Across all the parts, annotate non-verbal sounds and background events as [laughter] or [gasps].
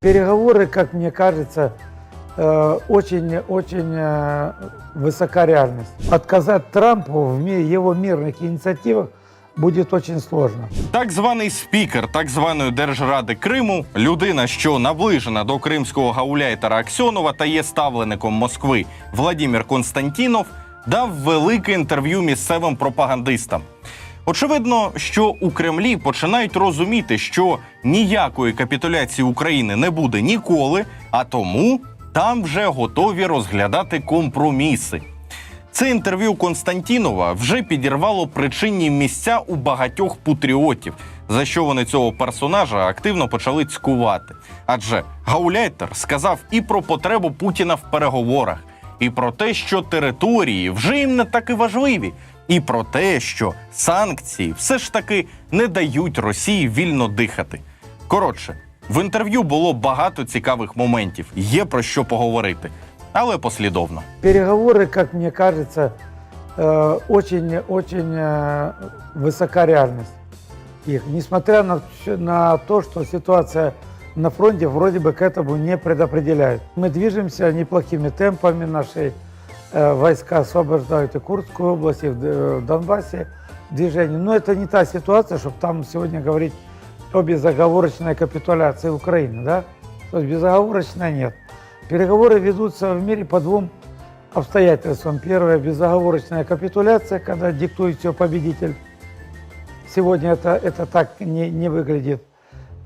Переговоры, как мне кажется, очень-очень высока реальность. Отказать Трампу в ми- его мирных инициативах будет очень сложно. Так званий спікер так званої Держради Криму, людина, що наближена до кримського гауляйтера Аксьонова та є ставлеником Москви Владимир Константінов, дав велике інтерв'ю місцевим пропагандистам. Очевидно, що у Кремлі починають розуміти, що ніякої капітуляції України не буде ніколи, а тому там вже готові розглядати компроміси. Це інтерв'ю Константінова вже підірвало причинні місця у багатьох патріотів, за що вони цього персонажа активно почали цькувати. Адже Гауляйтер сказав і про потребу Путіна в переговорах, і про те, що території вже їм не так і важливі, і про те, що санкції все ж таки не дають Росії вільно дихати. Коротше, в інтерв'ю було багато цікавих моментів, є про що поговорити, але послідовно. Переговоры, как мне кажется, очень-очень высока реальность их. Несмотря на, всё- на то, что ситуация на фронте вроде бы к этому не предопределяет. Мы движемся неплохими темпами, наши э, войска освобождают и Курскую область, и Д- в Донбассе движение. Но это не та ситуация, чтобы там сегодня говорить о безоговорочной капитуляции Украины, да? То есть безоговорочной нет. Переговоры ведутся в мире по двум обстоятельствам. Первое – безоговорочная капитуляция, когда диктует все победитель. Сегодня это, это так не, не выглядит.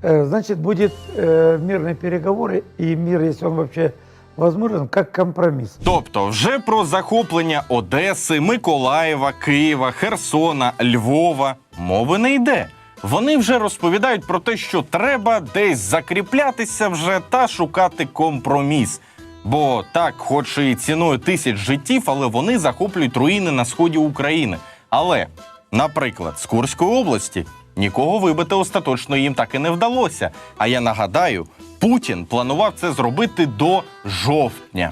Э, Значит, будет э, мирные переговоры, и мир, если он вообще возможен, как компромисс. Тобто, вже про захоплення Одеси, Миколаєва, Києва, Херсона, Львова мови не йде. Вони вже розповідають про те, що треба десь закріплятися вже та шукати компроміс. Бо так, хоч і ціною тисяч життів, але вони захоплюють руїни на сході України. Але, наприклад, з Курської області нікого вибити остаточно їм так і не вдалося. А я нагадаю, Путін планував це зробити до жовтня.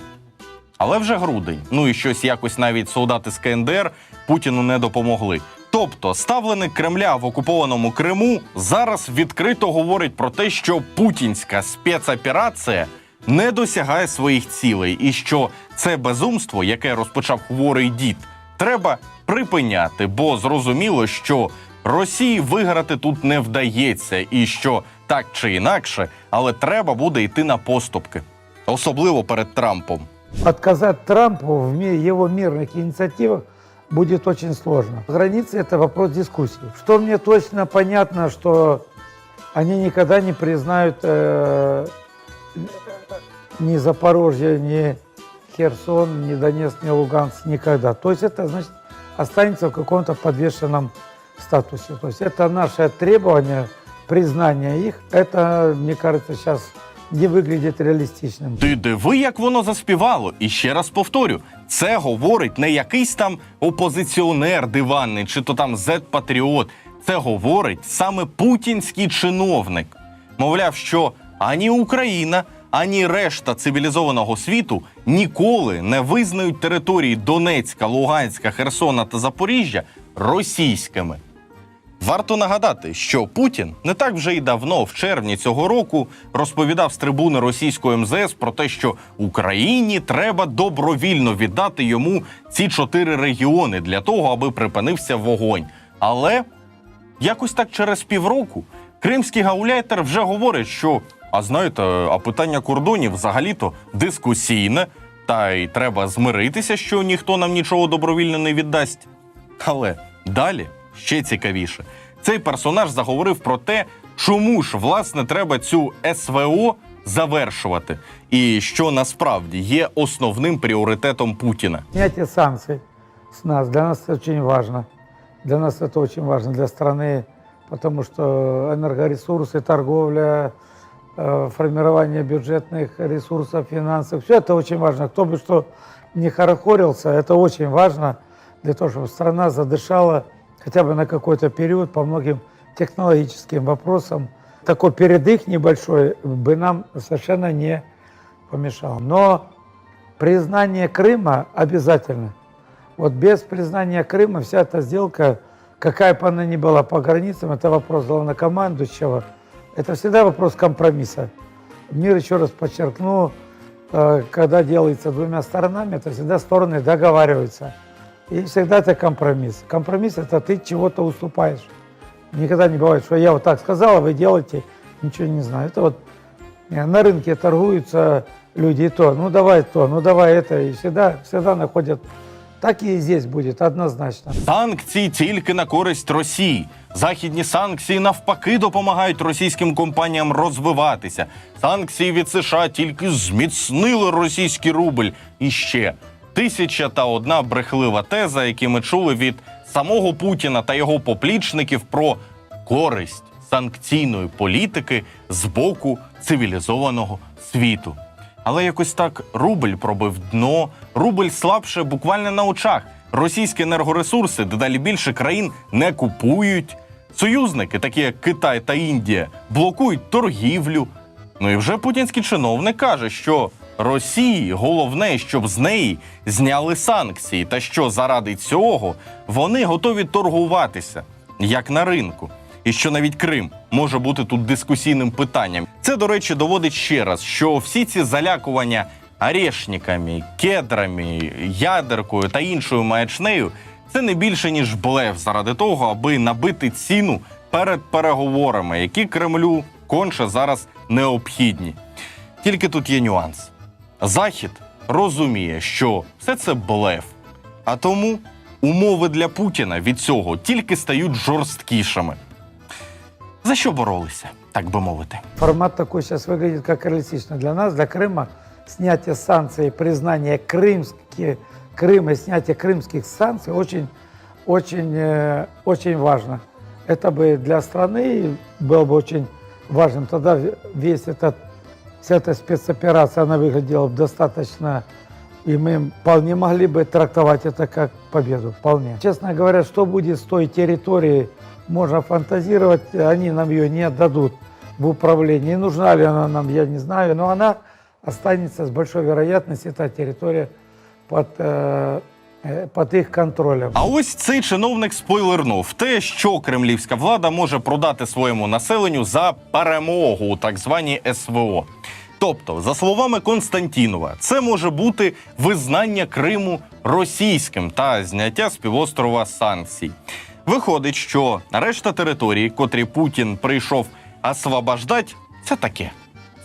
Але вже грудень. Ну і щось якось навіть солдати з КНДР Путіну не допомогли. Тобто, ставленик Кремля в окупованому Криму зараз відкрито говорить про те, що путінська спецоперація не досягає своїх цілей, і що це безумство, яке розпочав хворий дід, треба припиняти, бо зрозуміло, що Росії виграти тут не вдається, і що так чи інакше, але треба буде йти на поступки, особливо перед Трампом. Отказать Трампу в ми- его мирных инициативах будет очень сложно. Границы – это вопрос дискуссии. Что мне точно понятно, что они никогда не признают э, ни Запорожье, ни Херсон, ни Донецк, ни Луганск никогда. То есть это значит останется в каком-то подвешенном статусе. То есть это наше требование, признание их. Это, мне кажется, сейчас не выглядит реалистичным. Ти диви, як воно заспівало. І ще раз повторю: це говорить не якийсь там опозиціонер диванний, чи то там зет-патріот. Це говорить саме путінський чиновник. Мовляв, що ані Україна, ані решта цивілізованого світу ніколи не визнають території Донецька, Луганська, Херсона та Запоріжжя російськими. Варто нагадати, що Путін не так вже й давно, в червні цього року, розповідав з трибуни російської МЗС про те, що Україні треба добровільно віддати йому ці чотири регіони для того, аби припинився вогонь. Але якось так через півроку кримський гауляйтер вже говорить, що а знаєте, а питання кордонів взагалі-то дискусійне, та й треба змиритися, що ніхто нам нічого добровільно не віддасть. Але далі ще цікавіше. Цей персонаж заговорив про те, чому ж власне треба цю СВО завершувати, і що насправді є основним пріоритетом Путіна. Снятие санкций с нас для нас это очень важно. Для нас это очень важно, для страны, потому что энергоресурсы, торговля, э, формирование бюджетных ресурсов, финансов, все это очень важно. Кто бы что не хорохорился, это очень важно для того, чтобы страна задышала Хотя бы на какой-то период по многим технологическим вопросам. Такой передых небольшой бы нам совершенно не помешал. Но признание Крыма обязательно. Вот без признания Крыма вся эта сделка, какая бы она ни была по границам, это вопрос главнокомандующего. Это всегда вопрос компромисса. мир, еще раз подчеркну, э, когда делается двумя сторонами, то всегда стороны договариваются. И всегда это компромисс. Компромисс – это ты чего-то уступаешь. Никогда не бывает, что я вот так сказал, а вы делаете, ничего не знаю. Это вот э, на рынке торгуются люди и то, ну давай то, ну давай это, и всегда, всегда находят. Так и здесь будет, однозначно. Санкції тільки на користь Росії. Західні санкції навпаки допомагають російським компаніям розвиватися. Санкції від США тільки зміцнили російський рубль. І ще тисяча та одна брехлива теза, які ми чули від самого Путіна та його поплічників про користь санкційної політики з боку цивілізованого світу. Але якось так рубль пробив дно, рубль слабше буквально на очах. Російські енергоресурси дедалі більше країн не купують. Союзники, такі як Китай та Індія, блокують торгівлю. Ну і вже путінський чиновник каже, що Росії головне, щоб з неї зняли санкції, та що заради цього вони готові торгуватися як на ринку. І що навіть Крим може бути тут дискусійним питанням. Це, до речі, доводить ще раз, що всі ці залякування орешниками, кедрами, ядеркою та іншою маячнею це не більше ніж блеф заради того, аби набити ціну перед переговорами, які Кремлю конче зараз необхідні. Тільки тут є нюанс. Захід розуміє, що все це блеф, а тому умови для Путіна від цього тільки стають жорсткішими. За що боролися, так би мовити? Формат такой сейчас выглядит как реалистично для нас, для Крыма. Снятие санкций, признание крымские, Крыма, снятие крымских санкций очень, очень, э, очень важно. Это бы для страны было бы очень важным. Тогда весь этот, вся эта спецоперация, она выглядела достаточно, и мы вполне могли бы трактовать это как победу, вполне. Честно говоря, что будет с той территорией, можно фантазировать, они нам ее не отдадут в управлении. Нужна ли она нам, я не знаю, но она останется с большой вероятностью, эта территория под, э, э, под их контролем. А ось цей чиновник спойлернув те, що кремлівська влада може продати своєму населенню за перемогу у так званій СВО. Тобто, за словами Константінова, це може бути визнання Криму російським та зняття з півострова санкцій. Виходить, що решта території, котрі Путін прийшов освобождать, це таке.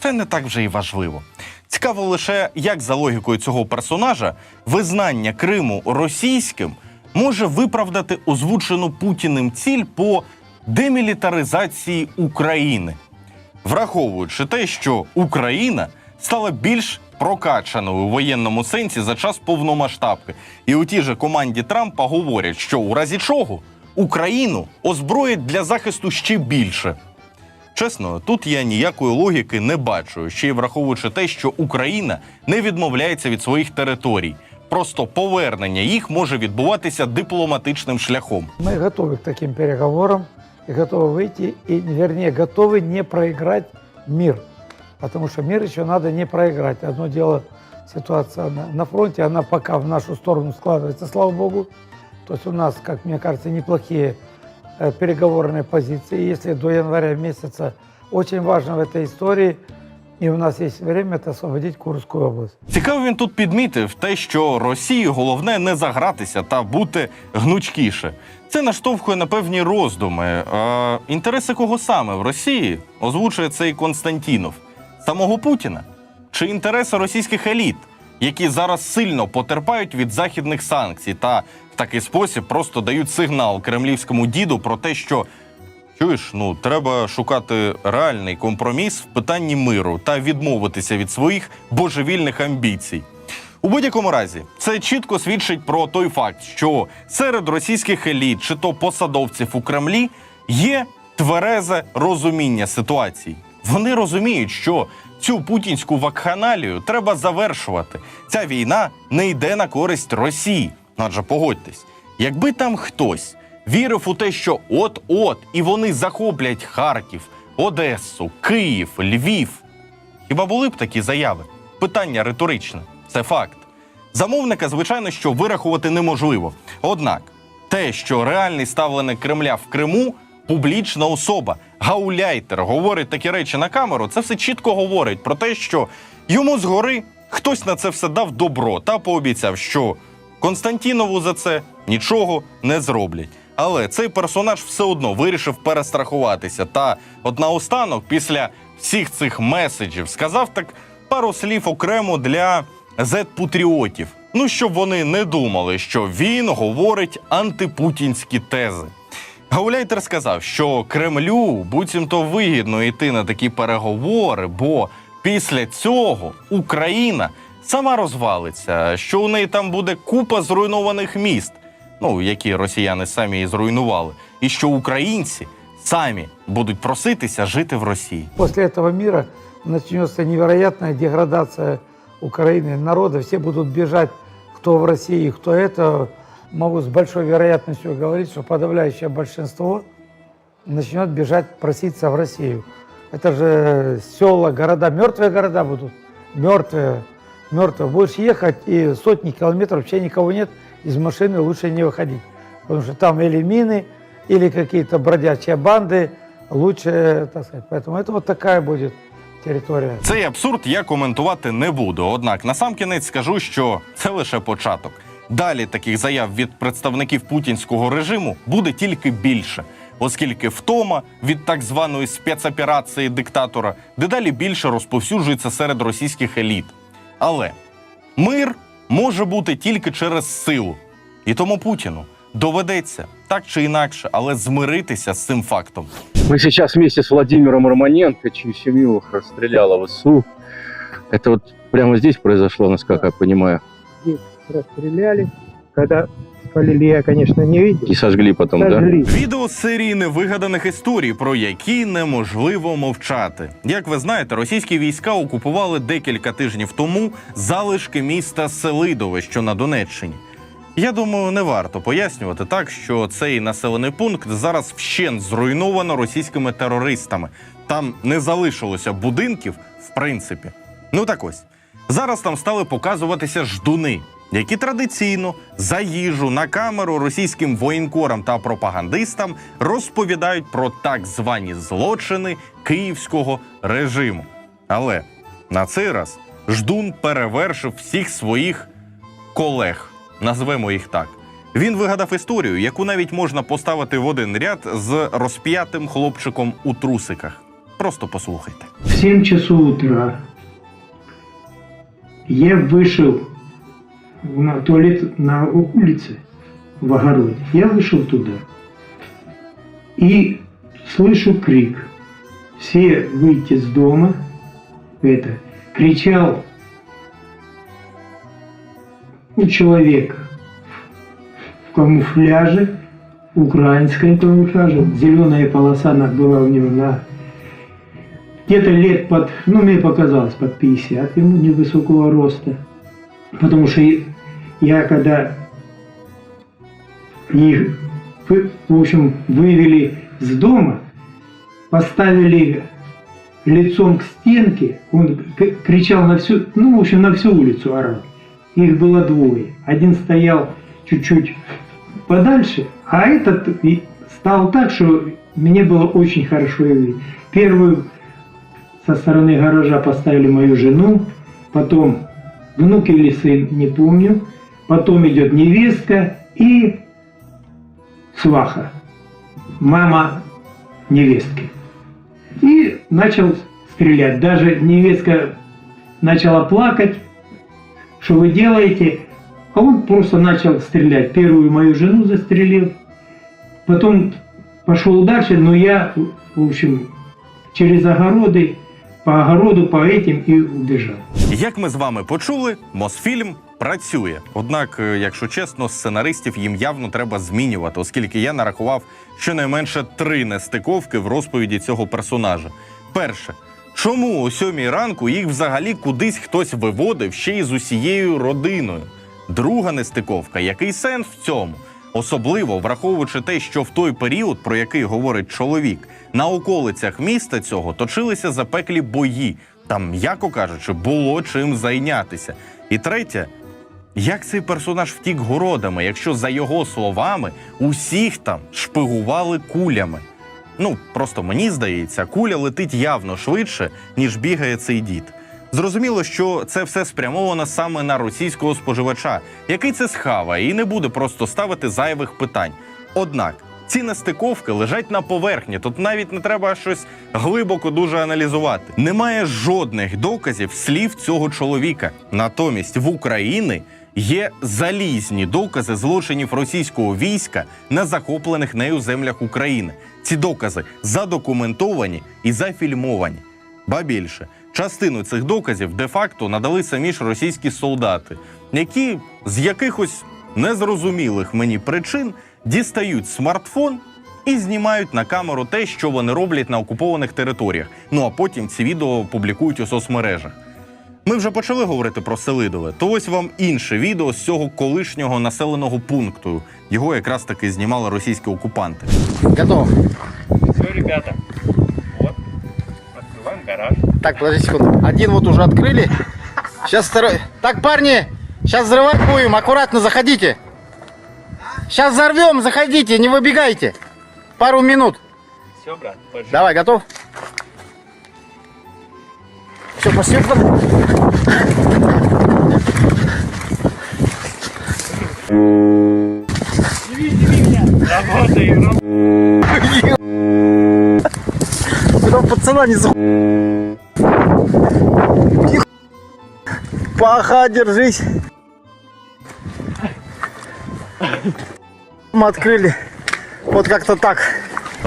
Це не так вже й важливо. Цікаво лише, як за логікою цього персонажа визнання Криму російським може виправдати озвучену Путіним ціль по демілітаризації України, враховуючи те, що Україна стала більш прокачаною у воєнному сенсі за час повномасштабки. І у тій же команді Трампа говорять, що у разі чого Україну озброять для захисту ще більше. Чесно, тут я ніякої логіки не бачу, ще й враховуючи те, що Україна не відмовляється від своїх територій. Просто повернення їх може відбуватися дипломатичним шляхом. Мы готовы к таким переговорам и готовы выйти, и, вернее, готовы не проиграть мир. Потому что мир еще надо не проиграть. Одно дело, ситуация на, на фронте, она пока в нашу сторону складывается, слава богу. То есть у нас, как мне кажется, неплохие э, переговорные позиции. Если до января месяца очень важно в этой истории, и у нас есть время, это освободить Курскую область. Цікаво, він тут підмітив те, що Росії головне не загратися та бути гнучкіше. Це наштовхує на певні роздуми. Е, інтереси кого саме в Росії озвучує цей Константінов? Самого Путіна? Чи інтереси російських еліт, які зараз сильно потерпають від західних санкцій та в такий спосіб просто дають сигнал кремлівському діду про те, що Чуєш, ну треба шукати реальний компроміс в питанні миру та відмовитися від своїх божевільних амбіцій. У будь-якому разі, це чітко свідчить про той факт, що серед російських еліт чи то посадовців у Кремлі є тверезе розуміння ситуації. Вони розуміють, що цю путінську вакханалію треба завершувати. Ця війна не йде на користь Росії. Адже погодьтесь, якби там хтось вірив у те, що от-от і вони захоплять Харків, Одесу, Київ, Львів. Хіба були б такі заяви? Питання риторичне, це факт. Замовника, звичайно, що вирахувати неможливо. Однак, те, що реальний ставленик Кремля в Криму публічна особа. Гауляйтер говорить такі речі на камеру. Це все чітко говорить про те, що йому згори хтось на це все дав добро та пообіцяв, що Константінову за це нічого не зроблять. Але цей персонаж все одно вирішив перестрахуватися. Та от наостанок, після всіх цих меседжів, сказав так пару слів окремо для зет-патріотів. Ну, щоб вони не думали, що він говорить антипутінські тези. Гауляйтер сказав, що Кремлю буцімто вигідно йти на такі переговори, бо після цього Україна сама розвалиться, що у неї там буде купа зруйнованих міст, ну які росіяни самі і зруйнували, і що українці самі будуть проситися жити в Росії. После этого мира начнется невероятная деградация Украины, народа. Все будут бежать, кто в России, кто это. Могу с большой вероятностью говорить, что подавляющее большинство начнет бежать, проситься в Россию. Это же села, города, мертвые города будут. Мертвые, мертвые. Будешь ехать, и сотни километров вообще никого нет, из машины лучше не выходить. Потому что там или мины, или какие-то бродячие банды, лучше, так сказать. Поэтому это вот такая будет территория. Цей абсурд я коментувати не буду. Однак насамкінець скажу, що це лише початок. Далі таких заяв від представників путінського режиму буде тільки більше, оскільки втома від так званої спецоперації диктатора дедалі більше розповсюджується серед російських еліт. Але мир може бути тільки через силу. І тому Путіну доведеться так чи інакше, але змиритися з цим фактом. Ми сейчас вместе з Владимиром Романенко, чью сім'ю расстреляла ВСУ. Це от прямо здесь произошло, наскільки я розумію. здесь розстріляли, Когда спалили, я, конечно, не видел. И сожгли потом, да? Сожгли. Відео з серії невигаданих історій, про які неможливо мовчати. Як ви знаєте, російські війська окупували декілька тижнів тому залишки міста Селидове, що на Донеччині. Я думаю, не варто пояснювати так, що цей населений пункт зараз вщент зруйновано російськими терористами. Там не залишилося будинків, в принципі. Ну так ось зараз там стали показуватися ждуни, які традиційно за їжу на камеру російським воєнкорам та пропагандистам розповідають про так звані злочини київського режиму. Але на цей раз ждун перевершив всіх своїх колег, назвемо їх так. Він вигадав історію, яку навіть можна поставити в один ряд з розп'ятим хлопчиком у трусиках. Просто послухайте. В 7 часов утра я вышел на туалет на улице, в огороде. Я вышел туда и слышу крик. Все выйти с дома. Это кричал ну, человек в камуфляже, украинском камуфляже. Зеленая полоса была у него на где-то лет под, ну, мне показалось, под 50 ему невысокого роста. Потому что я когда их, в общем, вывели с дома, поставили лицом к стенке, он кричал на всю, ну, в общем, на всю улицу орал. Их было двое. Один стоял чуть-чуть подальше, а этот стал так, что мне было очень хорошо его видно. Первую со стороны гаража поставили мою жену, потом внук или сын, не помню, потом идет невестка и сваха, мама невестки. И начал стрелять. Даже невестка начала плакать, что вы делаете, а он просто начал стрелять. Первую мою жену застрелил, потом пошел дальше, но я, в общем, через огороды, по огороду, по этим и убежал. Як ми з вами почули, Мосфільм працює. Однак, е, якщо чесно, сценаристів їм явно треба змінювати, оскільки я нарахував щонайменше три нестиковки в розповіді цього персонажа. Перше, чому о сьомій ранку їх взагалі кудись хтось виводив ще й з усією родиною? Друга нестиковка, який сенс в цьому? Особливо враховуючи те, що в той період, про який говорить чоловік, на околицях міста цього точилися запеклі бої. Там, м'яко кажучи, було чим зайнятися. І третє, як цей персонаж втік городами, якщо за його словами усіх там шпигували кулями? Ну просто мені здається, куля летить явно швидше, ніж бігає цей дід. Зрозуміло, що це все спрямовано саме на російського споживача, який це схаває і не буде просто ставити зайвих питань. Однак ці нестиковки лежать на поверхні. Тут навіть не треба щось глибоко дуже аналізувати. Немає жодних доказів слів цього чоловіка. Натомість в Україні є залізні докази злочинів російського війська на захоплених нею землях України. Ці докази задокументовані і зафільмовані. Ба більше, частину цих доказів де-факто надали самі ж російські солдати, які з якихось незрозумілих мені причин дістають смартфон і знімають на камеру те, що вони роблять на окупованих територіях. Ну а потім ці відео публікують у соцмережах. Ми вже почали говорити про Селидове, то ось вам інше відео з цього колишнього населеного пункту. Його якраз таки знімали російські окупанти. Готово. Все, ребята, гараж. Так, подожди секунду. Один вот уже открыли. Сейчас второй. Так, парни, сейчас взрывать будем. Аккуратно заходите. Сейчас взорвем, заходите, не выбегайте. Пару минут. Все, брат, пошли. Давай, готов? Все, пошли. Работаем, работаем. Куда пацана не за... Паха, держись. Мы открыли. Вот как-то так.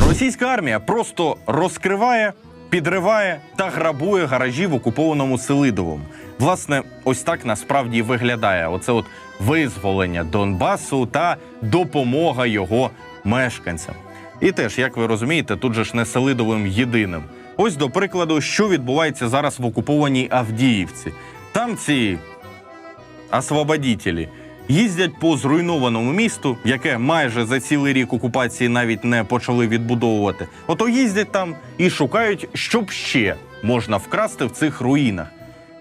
Російська армія просто розкриває, підриває та грабує гаражі в окупованому Селидовому. Власне, ось так насправді виглядає оце от визволення Донбасу та допомога його мешканцям. І теж, як ви розумієте, тут же ж не Селидовим єдиним. Ось до прикладу, що відбувається зараз в окупованій Авдіївці. Там ці освободітелі їздять по зруйнованому місту, яке майже за цілий рік окупації навіть не почали відбудовувати. Ото їздять там і шукають, що ще можна вкрасти в цих руїнах.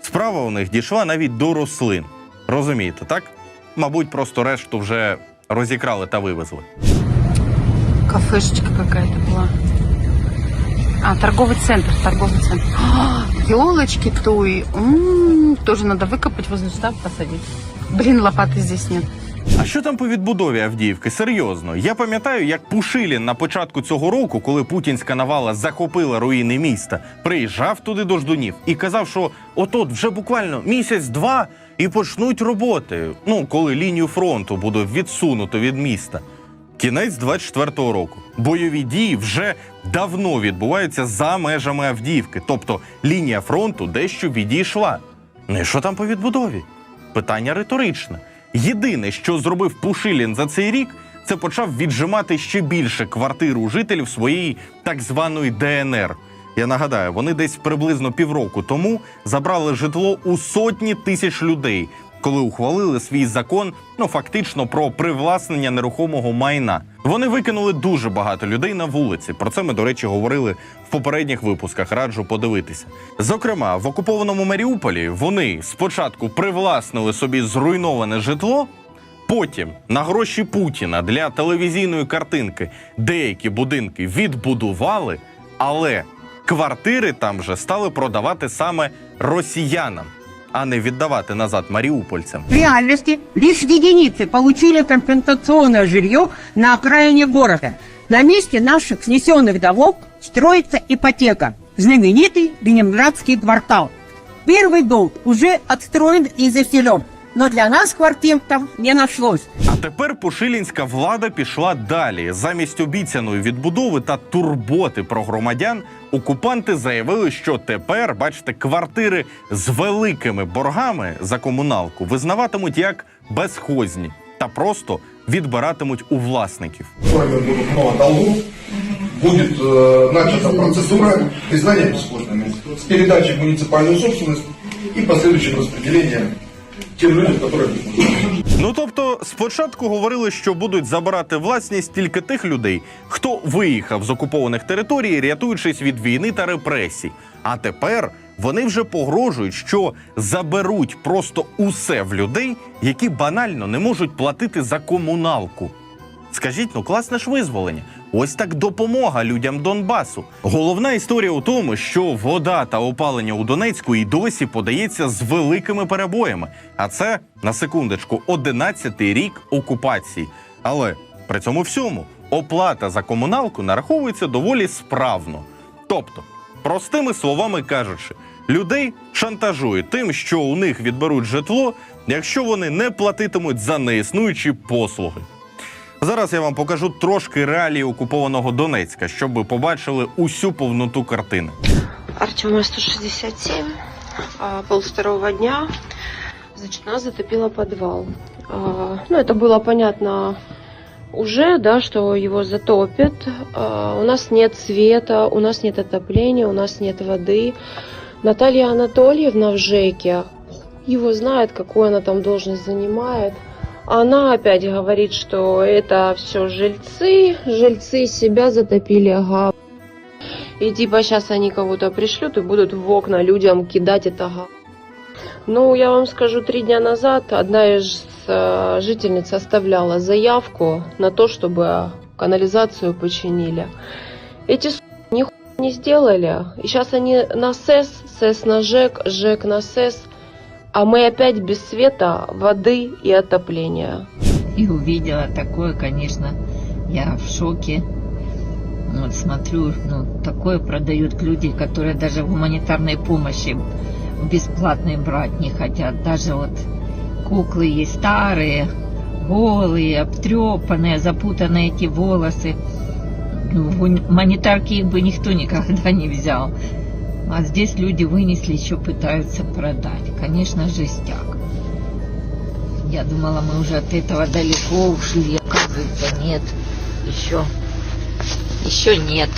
Справа у них дійшла навіть до рослин. Розумієте, так? Мабуть, просто решту вже розікрали та вивезли Кафешечка какая-то была. А, торговый центр, торговый центр. [gasps] елочки туи. М, Тоже надо выкопать, возле штаба посадить. Блин, лопаты здесь нет. А що там по відбудові Авдіївки? Серйозно, я пам'ятаю, як Пушилін на початку цього року, коли путінська навала захопила руїни міста, приїжджав туди до ждунів і казав, що от-от вже буквально місяць-два і почнуть роботи. Ну, коли лінію фронту буде відсунуто від міста. Кінець 24-го року. Бойові дії вже давно відбуваються за межами Авдіївки, тобто лінія фронту дещо відійшла. Ну і що там по відбудові? Питання риторичне. Єдине, що зробив Пушилін за цей рік, це почав віджимати ще більше квартир у жителів своєї так званої ДНР. Я нагадаю, вони десь приблизно півроку тому забрали житло у сотні тисяч людей, коли ухвалили свій закон, ну фактично про привласнення нерухомого майна. Вони викинули дуже багато людей на вулиці. Про це ми, до речі, говорили в попередніх випусках. Раджу подивитися. Зокрема, в окупованому Маріуполі вони спочатку привласнили собі зруйноване житло. Потім на гроші Путіна для телевізійної картинки деякі будинки відбудували, але квартири там вже стали продавати саме росіянам, а не віддавати назад маріупольцям. В реальности лишь единицы получили компенсационное жилье на окраине города. На месте наших снесенных домов строится ипотека. Знаменитый Ленинградский квартал. Первый дом уже отстроен и заселен. Но для нас квартир там не нашлось. А тепер пошилінська влада пішла далі. Замість обіцяної відбудови та турботи про громадян, окупанти заявили, що тепер, бачите, квартири з великими боргами за комуналку визнаватимуть як безхозні та просто відбиратимуть у власників. вами будут много долгов, будет э, начата процедура признания бесхозными с передачей в муниципальную собственность и последующим распределением Ну тобто, спочатку говорили, що будуть забирати власність тільки тих людей, хто виїхав з окупованих територій, рятуючись від війни та репресій. А тепер вони вже погрожують, що заберуть просто усе в людей, які банально не можуть платити за комуналку. Скажіть, ну класне ж визволення. Ось так допомога людям Донбасу. Головна історія у тому, що вода та опалення у Донецьку і досі подається з великими перебоями. А це на секундочку 11-й рік окупації. Але при цьому всьому оплата за комуналку нараховується доволі справно. Тобто, простими словами кажучи, людей шантажують тим, що у них відберуть житло, якщо вони не платитимуть за неіснуючі послуги. Зараз я вам покажу трошки реалії окупованого Донецька, щоб ви побачили усю повноту картини. Артема 167, а, полвторого дня, значит, нас затопило подвал. А, Ну, это было понятно уже, да, что его затопит. А, У нас нет света, у нас нет отопления, у нас нет воды. Наталья Анатольевна в ЖЭКе, его знает, какую она там должность занимает. Она опять говорит, что это все жильцы, жильцы себя затопили, ага, и типа сейчас они кого-то пришлют и будут в окна людям кидать это га. Ну, я вам скажу, три дня назад одна из э, жительниц оставляла заявку на то, чтобы канализацию починили. Эти с*** не сделали. И сейчас они на СЭС, СЭС на ЖЭК, ЖЭК на СЭС. А мы опять без света, воды и отопления. и увидела такое, конечно, я в шоке. Вот смотрю, ну, такое продают люди, которые даже гуманитарной помощи бесплатной брать не хотят. Даже вот куклы есть старые, голые, обтрепанные, запутанные эти волосы. Ну, В гуманитарки их бы никто никогда не взял. А здесь люди вынесли, еще пытаются продать. Конечно, жестяк. Я думала, мы уже от этого далеко ушли. Оказывается, нет. Еще, еще нет.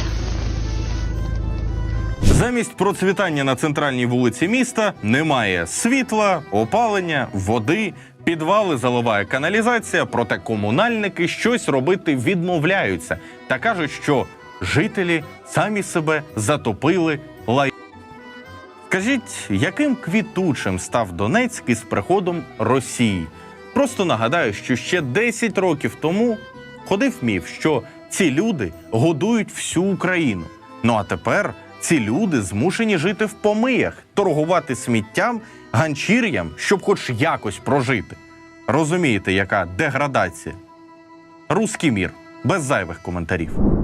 Замість процвітання на центральній вулиці міста немає світла, опалення, води, підвали заливає каналізація, проте комунальники щось робити відмовляються та кажуть, що жителі самі себе затопили лай. Скажіть, яким квітучим став Донецьк із приходом Росії? Просто нагадаю, що ще 10 років тому ходив міф, що ці люди годують всю Україну. Ну а тепер ці люди змушені жити в помиях, торгувати сміттям, ганчір'ям, щоб хоч якось прожити. Розумієте, яка деградація? Руський мір без зайвих коментарів.